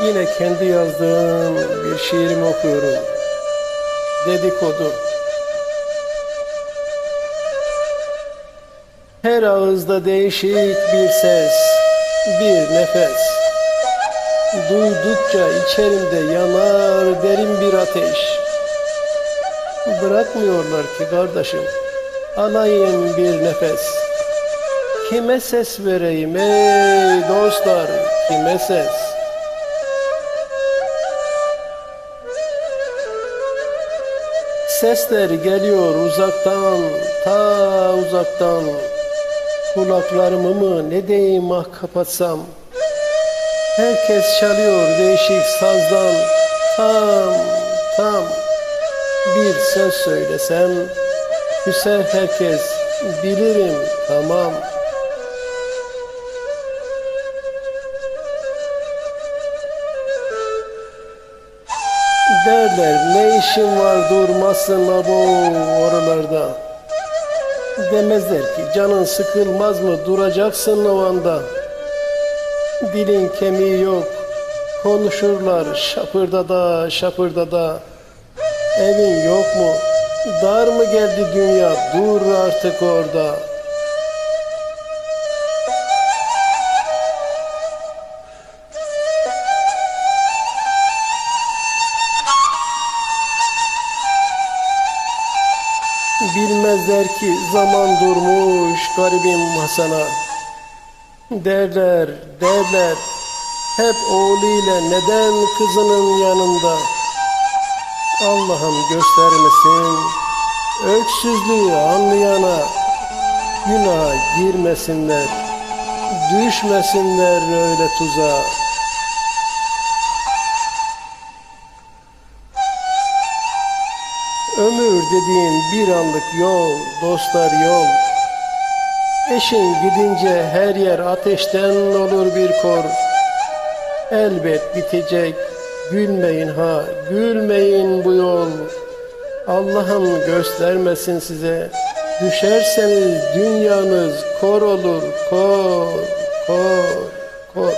Yine kendi yazdığım bir şiirimi okuyorum. Dedikodu. Her ağızda değişik bir ses, bir nefes. Duydukça içerimde yanar derin bir ateş. Bırakmıyorlar ki kardeşim, alayım bir nefes. Kime ses vereyim ey dostlar, kime ses? Sesler geliyor uzaktan, ta uzaktan. Kulaklarımı mı ne diyeyim ah kapatsam. Herkes çalıyor değişik sazdan, tam tam. Bir söz söylesem, küser herkes, bilirim tamam. Derler ne işin var durmasın abo oralarda. Demezler ki canın sıkılmaz mı duracaksın o anda. Dilin kemiği yok, konuşurlar şapırda da şapırda da. Evin yok mu? Dar mı geldi dünya? Dur artık orada. Bilmezler ki zaman durmuş garibim Hasan'a. Derler, derler, hep oğluyla neden kızının yanında? Allah'ım göstermesin, öksüzlüğü anlayana, günaha girmesinler, düşmesinler öyle tuzağa. Ömür dediğin bir anlık yol, dostlar yol. Eşin gidince her yer ateşten olur bir kor. Elbet bitecek, gülmeyin ha, gülmeyin bu yol. Allah'ım göstermesin size, düşerseniz dünyanız kor olur, kor, kor, kor.